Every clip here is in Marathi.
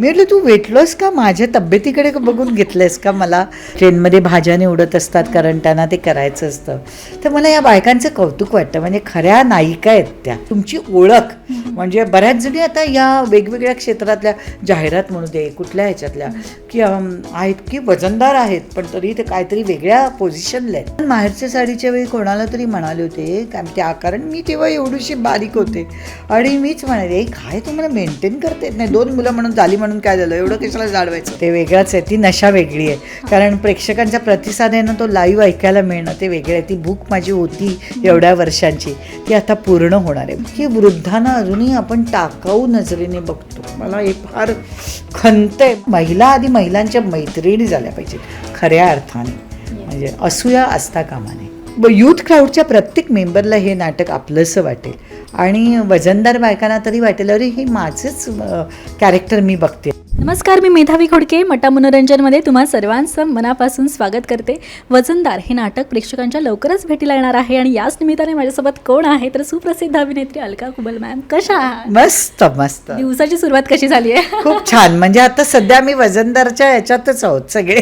मी म्हटलं तू वेटलॉस का? माझ्या तब्येतीकडे बघून घेतलंयस का मला? ट्रेनमध्ये भाज्या निवडत असतात कारण त्यांना ते करायचं असतं. तर मला या बायकांचं कौतुक वाटतं. म्हणजे खऱ्या नायिका आहेत त्या. तुमची ओळख. म्हणजे बऱ्याच जणी आता या वेगवेगळ्या क्षेत्रातल्या जाहिरात म्हणू दे कुठल्या ह्याच्यातल्या की आहेत की वजनदार आहेत पण तरी ते काहीतरी वेगळ्या पोझिशनला आहेत. माहेरच्या साडीच्या वेळी कोणाला तरी म्हणाले होते काय त्या कारण मी तेव्हा एवढीशी बारीक होते. आणि मीच म्हणाले "ए, काय तुम्हाला मेंटेन करता? येत नाही दोन मुलं म्हणून झाली म्हणून काय झालं? एवढं कशाला जाडवायचं? ते वेगळंच आहे. ती नशा वेगळी आहे. कारण प्रेक्षकांचा प्रतिसाद आहे ना तो लाईव्ह ऐकायला मिळणं ते वेगळं आहे. ती भूक माझी होती एवढ्या वर्षांची. ती आता पूर्ण होणार आहे. की वृद्धांना अजूनही आपण टाकाऊ नजरेने बघतो. मला हे फार खंत आहे. महिला आधी महिलांच्या मैत्रिणी झाल्या पाहिजेत. खऱ्या अर्थाने. म्हणजे असूया असता कामा नये ब यूथ क्राऊडच्या प्रत्येक मेंबरला हे नाटक आपलंसं वाटेल. आणि वजनदार बायकांना तरी वाटेल अरे हे माझंच कॅरेक्टर मी बघते. नमस्कार मी मेधावी खोडके मटा मनोरंजनमध्ये तुम्हा सर्वांचं मनापासून स्वागत करते. वजनदार हे नाटक प्रेक्षकांच्या लवकरच भेटीला येणार आहे आणि याच निमित्ताने माझ्यासोबत कोण आहे तर सुप्रसिद्ध अभिनेत्री अलका कुबल मॅम. कशा मस्त मस्त. दिवसाची सुरुवात कशी झाली आहे? खूप छान. म्हणजे आता सध्या आम्ही वजनदारच्या याच्यातच आहोत सगळे.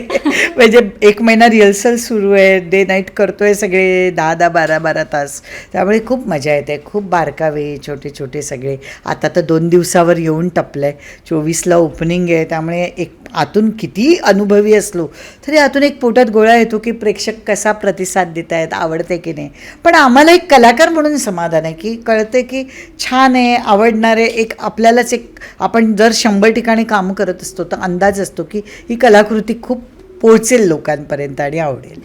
म्हणजे एक महिना रिहर्सल सुरू आहे डे नाईट करतोय सगळे दहा दहा बारा बारा तास. त्यामुळे खूप मजा येते खूप बारकावे छोटे छोटे सगळे. आता तर दोन दिवसावर येऊन टपलंय. चोवीसला ओपनिंग आहे त्यामुळे एक आतून किती अनुभवी असलो तरी आतून एक पोटात गोळा येतो की प्रेक्षक कसा प्रतिसाद देत आहेत आवडते की नाही. पण आम्हाला एक कलाकार म्हणून समाधान आहे की कळते की छान आहे आवडणारे एक आपल्यालाच एक आपण जर शंभर ठिकाणी काम करत असतो तर अंदाज असतो की ही कलाकृती खूप पोहोचेल लोकांपर्यंत आणि आवडेल.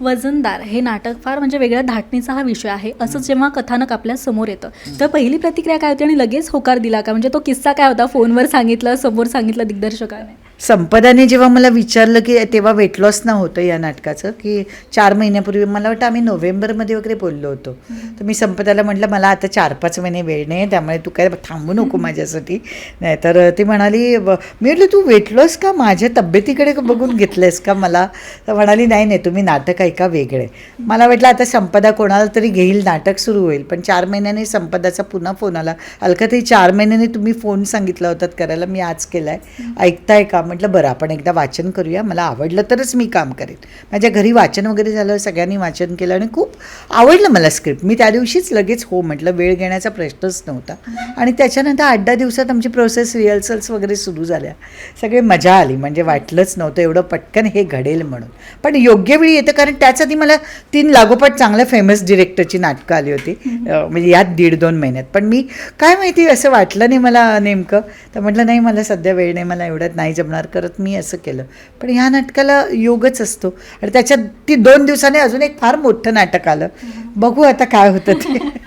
वजनदार हे नाटक फार म्हणजे वेगळ्या धाटणीचा हा विषय आहे. असं जेव्हा कथानक आपल्यासमोर येतं तर पहिली प्रतिक्रिया काय होती आणि लगेच होकार दिला का? म्हणजे तो किस्सा काय होता? फोनवर सांगितलं समोर सांगितलं दिग्दर्शकाने. संपदाने जेव्हा मला विचारलं की तेव्हा वेट लॉस ना होतं या नाटकाचं की चार महिन्यापूर्वी मला वाटतं आम्ही नोव्हेंबरमध्ये वगैरे बोललो होतो. तर मी संपदाला म्हटलं मला आता चार पाच महिने वेळ नाही आहे, त्यामुळे तू काय थांबू नको माझ्यासाठी. नाही तर ती म्हणाली "ब- मी म्हटलं तू वेट लॉस का माझ्या तब्येतीकडे बघून घेतलंयस का मला? तर म्हणाली नाही नाही तुम्ही नाटक ऐका वेगळे. मला वाटलं आता संपदा कोणाला तरी घेईल नाटक सुरू होईल. पण चार महिन्याने संपदाचा पुन्हा फोन आला. अलकाताई चार महिन्याने तुम्ही फोन सांगितला होतात करायला मी आज केला आहे ऐकताय का? म्हटलं बरं आपण एकदा वाचन करूया. मला आवडलं तरच मी काम करेन. माझ्या घरी वाचन वगैरे झालं सगळ्यांनी वाचन केलं आणि खूप आवडलं मला स्क्रिप्ट मी त्या दिवशीच लगेच हो म्हटलं वेळ घेण्याचा प्रश्नच नव्हता. आणि त्याच्यानंतर आठ दहा दिवसात आमची प्रोसेस रिहर्सल्स वगैरे सुरू झाल्या. सगळे मजा आली. म्हणजे वाटलंच नव्हतं एवढं पटकन हे घडेल म्हणून. पण योग्य वेळी येतं कारण त्याच आधी मला तीन लागोपाठ चांगल्या फेमस डिरेक्टरची नाटकं आली होती. म्हणजे यात दीड दोन महिन्यात. पण मी काय माहिती असं वाटलं नाही मला नेमकं. तर म्हटलं नाही मला सध्या वेळ नाही. मला एवढ्यात नाही जमणार. करत मी असं केलं. पण ह्या नाटकाला योगच असतो. आणि त्याच्यात ती दोन दिवसाने अजून एक फार मोठं नाटक आलं. बघू आता काय होतं ते.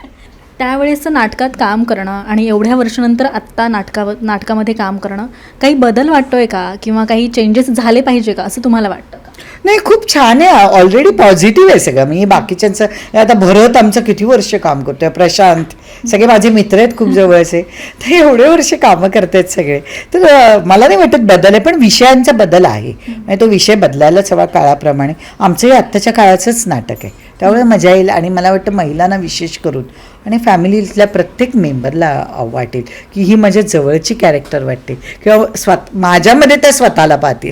त्यावेळेसचं नाटकात काम करणं आणि एवढ्या वर्षानंतर आत्ता नाटका नाटकामध्ये काम करणं काही बदल वाटतोय का? किंवा काही चेंजेस झाले पाहिजे का? असं तुम्हाला वाटतं? नाही खूप छान आहे. ऑलरेडी पॉझिटिव्ह आहे सगळं. मी बाकीच्यांचं आता भरत आमचं किती वर्ष काम करतोय? प्रशांत. सगळे माझे मित्र आहेत खूप जवळचे. तर एवढे वर्ष कामं करतायत सगळे. तर मला नाही वाटत बदल आहे पण विषयांचा बदल आहे. म्हणजे तो विषय बदलायलाच हवा काळाप्रमाणे. आमचंही आत्ताच्या काळाचंच नाटक आहे. त्यामुळे मजा येईल आणि मला वाटतं महिलांना विशेष करून आणि फॅमिलीतल्या प्रत्येक मेंबरला वाटेल की ही माझ्या जवळची कॅरेक्टर वाटते. किंवा स्वत माझ्यामध्ये त्या स्वतःला पाहतील.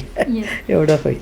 एवढं होईल.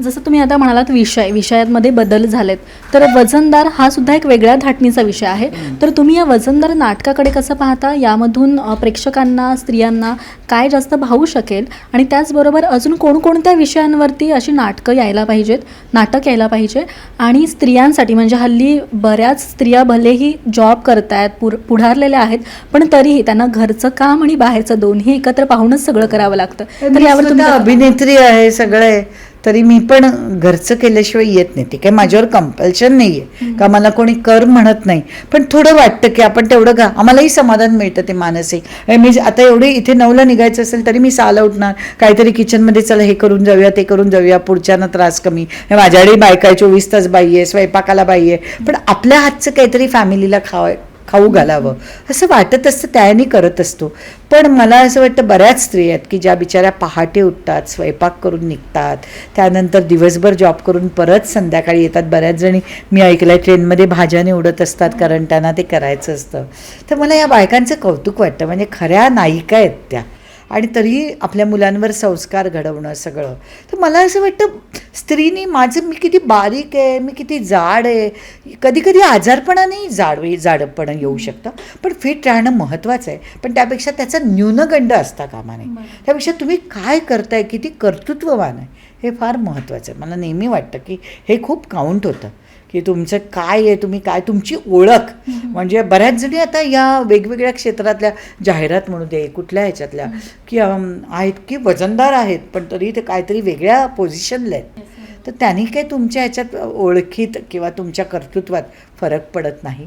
जसं तुम्ही आता म्हणालात विषय विषयांमध्ये बदल झालेत. तर वजनदार हा सुद्धा एक वेगळ्या धाटणीचा विषय आहे. तर तुम्ही या वजनदार नाटकाकडे कसं पाहता? यामधून प्रेक्षकांना स्त्रियांना काय जास्त भावू शकेल? आणि त्याचबरोबर अजून कोणकोणत्या विषयांवरती अशी नाटकं यायला पाहिजेत? नाटक यायला पाहिजे. आणि स्त्रियांसाठी म्हणजे हल्ली बऱ्याच स्त्रिया भलेही जॉब करतायत पुर पुढारलेल्या आहेत पण तरीही त्यांना घरचं काम आणि बाहेरचं दोन्ही एकत्र पाहूनच सगळं करावं लागतं. तर यावर तुम्ही अभिनेत्री आहे सगळं. आहे तरी मी पण घरचं केल्याशिवाय येत नाही. ते काय माझ्यावर कंपल्शन नाही आहे का मला कोणी कर म्हणत नाही. पण थोडं वाटतं की आपण तेवढं का आम्हालाही समाधान मिळतं ते मानसिक. मी आता एवढे इथे नऊला निघायचं असेल तरी मी सहाला उठणार. काहीतरी किचनमध्ये चला हे करून जाऊया ते करून जाऊया. पुढच्यानं त्रास कमी. माझ्याकडे बायका आहे चोवीस तास बाई आहे स्वयंपाकाला बाई आहे. पण आपल्या हातचं काहीतरी फॅमिलीला खावा खाऊ घालावं. असं वाटत असतं त्याने करत असतो. पण मला असं वाटतं बऱ्याच स्त्री आहेत की ज्या बिचाऱ्या पहाटे उठतात स्वयंपाक करून निघतात त्यानंतर दिवसभर जॉब करून परत संध्याकाळी येतात. बऱ्याच जणी मी ऐकलं आहे ट्रेनमध्ये भाज्या निवडत असतात कारण त्यांना ते करायचं असतं. तर मला या बायकांचं कौतुक वाटतं. म्हणजे खऱ्या नायिका आहेत त्या. आणि तरीही आपल्या मुलांवर संस्कार घडवणं सगळं. तर मला असं वाटतं स्त्रीनी माझं मी किती बारीक आहे मी किती जाड आहे कधी कधी आजारपणानेही जाड जाडपणं येऊ शकतं. पण फिट राहणं महत्त्वाचं आहे. पण त्यापेक्षा त्याचा न्यूनगंड असता कामा नये त्यापेक्षा तुम्ही काय करताय किती कर्तृत्ववान आहे हे फार महत्त्वाचं आहे. मला नेहमी वाटतं की हे खूप काउंट होतं की तुमचं काय आहे तुम्ही काय तुमची ओळख. म्हणजे बऱ्याच जणी आता या वेगवेगळ्या क्षेत्रातल्या जाहिरात म्हणू दे कुठल्या ह्याच्यातल्या की आहेत की वजनदार आहेत पण तरी ते काहीतरी वेगळ्या पोझिशनला आहेत. तर त्यांनी काही तुमच्या ह्याच्यात ओळखीत किंवा तुमच्या कर्तृत्वात फरक पडत नाही.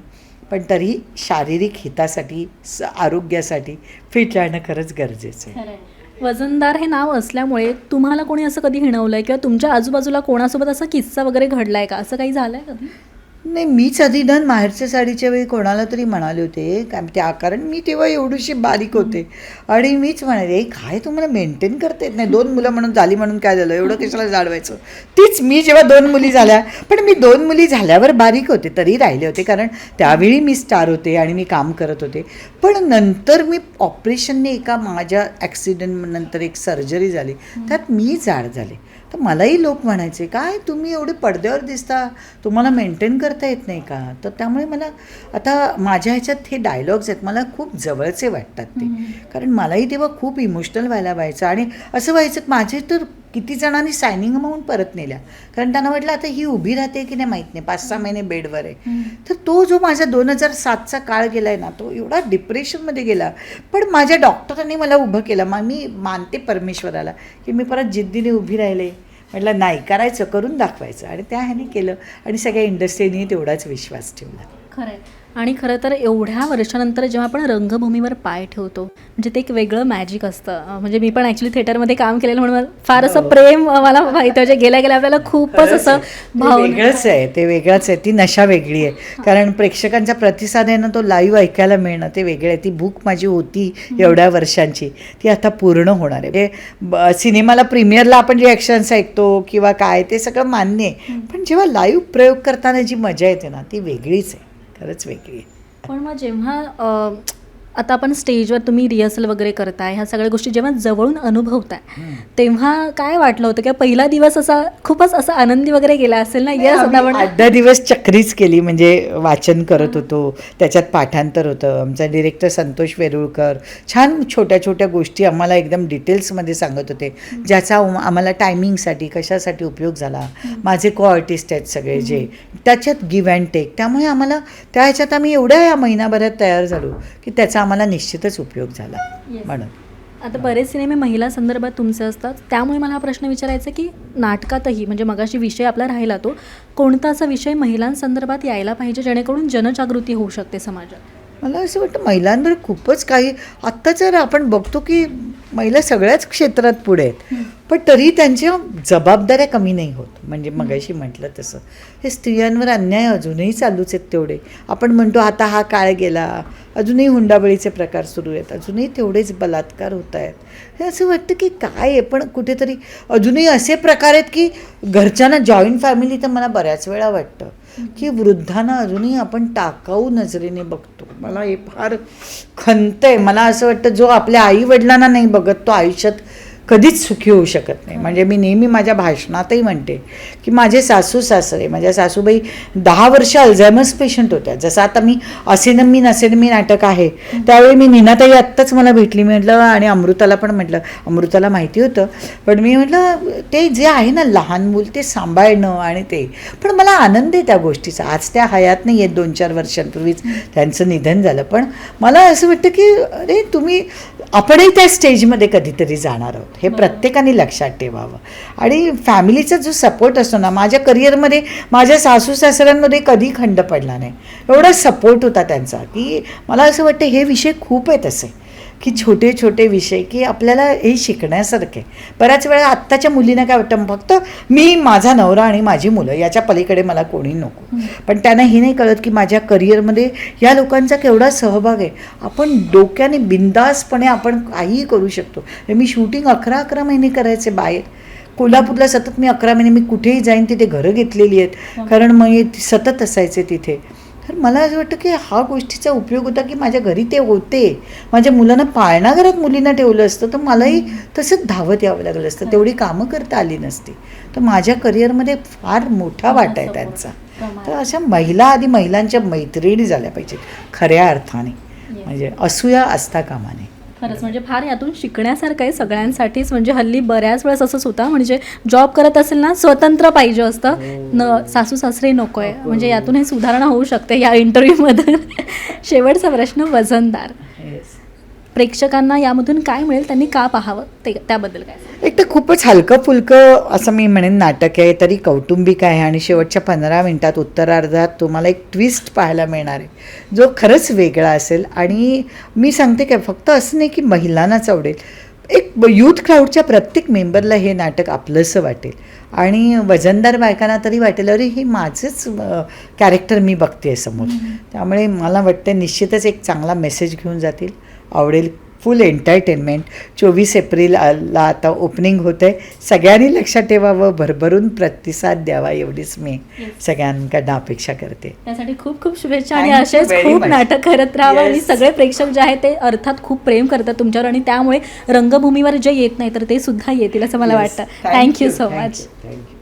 पण तरी शारीरिक हितासाठी आरोग्यासाठी फिट राहणं खरंच गरजेचं आहे. वजनदार हे नाव असल्यामुळे तुम्हाला कोणी असं कधी हिणवलंय? किंवा तुमच्या आजूबाजूला कोणासोबत असा किस्सा वगैरे घडलाय का? असं काही झालंय कधी? नाही मीच आधी माहेरच्या साडीच्या वेळी कोणाला तरी म्हणाले होते काय त्या कारण मी तेव्हा एवढीशी बारीक होते. आणि मीच म्हणाले काय तुम्हाला मेंटेन करता? येत नाही दोन मुलं म्हणून झाली म्हणून काय झालं? एवढं कशाला जाडवायचं? तीच मी जेव्हा दोन मुली झाल्या पण मी दोन मुली झाल्यावर बारीक होते तरी राहिले होते कारण त्यावेळी मी स्टार होते आणि मी काम करत होते. पण नंतर मी ऑपरेशनने एका माझ्या ॲक्सिडेंट नंतर एक सर्जरी झाली. त्यात मी जाड झाले. तर मलाही लोक म्हणायचे काय तुम्ही एवढे पडद्यावर दिसता? तुम्हाला मेंटेन करता येत नाही का? तर त्यामुळे मला आता माझ्या ह्याच्यात हे डायलॉग्स आहेत मला खूप जवळचे वाटतात ते. कारण मलाही तेव्हा खूप इमोशनल व्हायला व्हायचं आणि असं व्हायचं माझे तर किती जणांनी सायनिंग अमाऊंट परत नेल्या. कारण त्यांना वाटलं आता ही उभी राहते की नाही माहीत नाही पाच सहा महिने बेडवर आहे. तर तो जो माझा दोन हजार सातचा काळ गेला आहे ना तो एवढा डिप्रेशनमध्ये गेला. पण माझ्या डॉक्टरांनी मला उभं केलं. मग मी मानते परमेश्वराला की मी परत जिद्दीने उभी राहिले. म्हटलं नाही करायचं करून दाखवायचं. आणि त्या ह्याने केलं. आणि सगळ्या इंडस्ट्रीने तेवढाच विश्वास ठेवला. खरंय. आणि खरं तर एवढ्या वर्षानंतर जेव्हा आपण रंगभूमीवर पाय ठेवतो म्हणजे ते एक वेगळं मॅजिक असतं. म्हणजे मी पण ॲक्च्युली थिएटरमध्ये काम केलेलं म्हणून फार असं प्रेम मला माहिती म्हणजे गेल्या गेल्या आपल्याला खूपच असं ते भावना वेगळंच आहे. ते वेगळंच आहे. ती नशा वेगळी आहे. कारण प्रेक्षकांचा प्रतिसाद आहे ना तो लाईव्ह ऐकायला मिळणं ते वेगळं आहे. ती भूक माझी होती एवढ्या वर्षांची. ती आता पूर्ण होणार आहे. म्हणजे सिनेमाला प्रीमियरला आपण रिॲक्शन्स ऐकतो किंवा काय ते सगळं मान्य आहे. पण जेव्हा लाईव्ह प्रयोग करताना जी मजा येते ना ती वेगळीच आहे. खरंच वेगळी. आहे पण मग जेव्हा आता आपण स्टेजवर तुम्ही रिहर्सल वगैरे करताय ह्या सगळ्या गोष्टी जेव्हा जवळून अनुभवताय तेव्हा काय वाटलं होतं? किंवा पहिला दिवस असा खूपच असा आनंदी वगैरे गेला असेल ना? आठ दहा दिवस चक्रीच केली म्हणजे वाचन करत होतो त्याच्यात पाठांतर होतं. आमचा डिरेक्टर संतोष वेरुळकर छान छोट्या छोट्या गोष्टी आम्हाला एकदम डिटेल्समध्ये सांगत होते. ज्याचा आम- आम्हाला टायमिंगसाठी कशासाठी उपयोग झाला. माझे को आर्टिस्ट आहेत सगळे जे. त्याच्यात गिव्ह अँड टेक त्यामुळे आम्हाला त्या ह्याच्यात आम्ही एवढ्या या महिनाभरात तयार झालो की त्याचा आम्हाला निश्चितच उपयोग झाला. म्हणून. आता बरेच सिनेमे महिला संदर्भात तुमचे असतात. त्यामुळे मला हा प्रश्न विचारायचा की नाटकातही म्हणजे मगाशी विषय आपला राहिला तो कोणता असा विषय महिलांसंदर्भात यायला पाहिजे जेणेकरून जनजागृती होऊ शकते समाजात? मला असं वाटतं महिलांवर खूपच काही आत्ता जर आपण बघतो की महिला सगळ्याच क्षेत्रात पुढे आहेत. पण तरी त्यांच्या जबाबदाऱ्या कमी नाही होत. म्हणजे मगाशी म्हटलं तसं. हे स्त्रियांवर अन्याय अजूनही चालूच आहेत तेवढे. आपण म्हणतो आता हा काळ गेला. अजूनही हुंडाबळीचे प्रकार सुरू आहेत. अजूनही तेवढेच बलात्कार होत आहेत. हे असं वाटतं की काय आहे? पण कुठेतरी अजूनही असे प्रकार आहेत की घरच्यांना जॉईंट फॅमिली तर मला बऱ्याच वेळा वाटतं. की वृद्धांना अजूनही आपण टाकाऊ नजरेने बघतो. मला हे फार खंत आहे. मला असं वाटतं जो आपल्या आई वडिलांना नाही बघत तो आयुष्यात कधीच सुखी होऊ शकत नाही. म्हणजे मी नेहमी माझ्या भाषणातही म्हणते की माझे सासू सासरे माझ्या सासूबाई दहा वर्ष अल्झायमर्स पेशंट होत्या. जसं आता मी असेन मी नसेन मी नाटक आहे त्यावेळी मी निनाताई आत्ताच मला भेटली. म्हटलं आणि अमृताला पण म्हटलं अमृताला माहिती होतं. पण मी म्हटलं ते जे आहे ना लहान मूल ते सांभाळणं आणि ते. पण मला आनंद आहे त्या गोष्टीचा. आज त्या हयात नाही आहेत दोन चार वर्षांपूर्वीच त्यांचं निधन झालं. पण मला असं वाटतं की अरे तुम्ही आपणही त्या स्टेजमध्ये कधीतरी जाणार आहोत. हे प्रत्येकाने लक्षात ठेवावं. आणि फॅमिलीचा जो सपोर्ट असतो ना माझ्या करिअरमध्ये माझ्या सासू सासऱ्यांमध्ये कधी खंड पडला नाही. एवढा सपोर्ट होता त्यांचा की मला असं वाटतं हे विषय खूप आहेत असे. की छोटे छोटे विषय की आपल्याला हे शिकण्यासारखे. बऱ्याच वेळा आत्ताच्या मुलींना काय वाटतं फक्त मी माझा नवरा आणि माझी मुलं याच्या पलीकडे मला कोणी नको. पण त्यांना हे नाही कळत की माझ्या करिअरमध्ये या लोकांचा केवढा सहभाग आहे. आपण डोक्याने बिंदासपणे आपण काहीही करू शकतो. मी शूटिंग अकरा अकरा महिने करायचे बाहेर. कोल्हापूरला सतत मी अकरा महिने मी कुठेही जाईन तिथे घरं घेतलेली आहेत. कारण मग हे सतत असायचे तिथे. तर मला असं वाटतं की हा गोष्टीचा उपयोग होता की माझ्या घरी ते होते. माझ्या मुलांना पाळणाघरात मुलींना ठेवलं असतं तर मलाही तसंच धावत यावं लागलं असतं. तेवढी कामं करता आली नसती. तर माझ्या करिअरमध्ये फार मोठा वाटा आहे त्यांचा. तर अशा महिला आधी महिलांच्या मैत्रिणी झाल्या पाहिजेत खऱ्या अर्थाने. म्हणजे असूया असता कामा नये खरंच म्हणजे फार यातून शिकण्यासारखं आहे सगळ्यांसाठीच. म्हणजे हल्ली बऱ्याच वेळेस असंच होतं म्हणजे जॉब करत असेल ना स्वतंत्र पाहिजे असतं. न सासू सासरे नको. आहे म्हणजे यातून हे सुधारणा होऊ शकते या इंटरव्ह्यूमधून शेवटचा प्रश्न वजनदार. प्रेक्षकांना यामधून काय मिळेल त्यांनी का पाहावं? ते त्याबद्दल काय? एक तर खूपच हलकं फुलकं असं मी म्हणेन नाटक आहे तरी कौटुंबिक आहे आणि शेवटच्या पंधरा मिनिटात उत्तरार्धात तुम्हाला एक ट्विस्ट पाहायला मिळणार आहे. जो खरंच वेगळा असेल आणि मी सांगते काय फक्त असं नाही की महिलांनाच आवडेल एक यूथ क्राऊडच्या प्रत्येक मेंबरला हे नाटक आपलंसं वाटेल. आणि वजनदार बायकांना तरी वाटेल अरे हे माझंच कॅरेक्टर मी बघते समोर. त्यामुळे मला वाटतं निश्चितच एक चांगला मेसेज घेऊन जातील. आवडेल फुल एंटरटेनमेंट. चोवीस एप्रिलला आता ओपनिंग होतं आहे सगळ्यांनी लक्षात ठेवावं भरभरून प्रतिसाद द्यावा एवढीच मी सगळ्यांकडनं अपेक्षा करते. त्यासाठी खूप खूप शुभेच्छा आणि असेच खूप. नाटक करत राहावं आणि. सगळे प्रेक्षक जे आहेत ते अर्थात खूप प्रेम करतात तुमच्यावर आणि त्यामुळे रंगभूमीवर जे येत नाही तर ते सुद्धा येतील असं मला वाटतं. Thank you so much thank you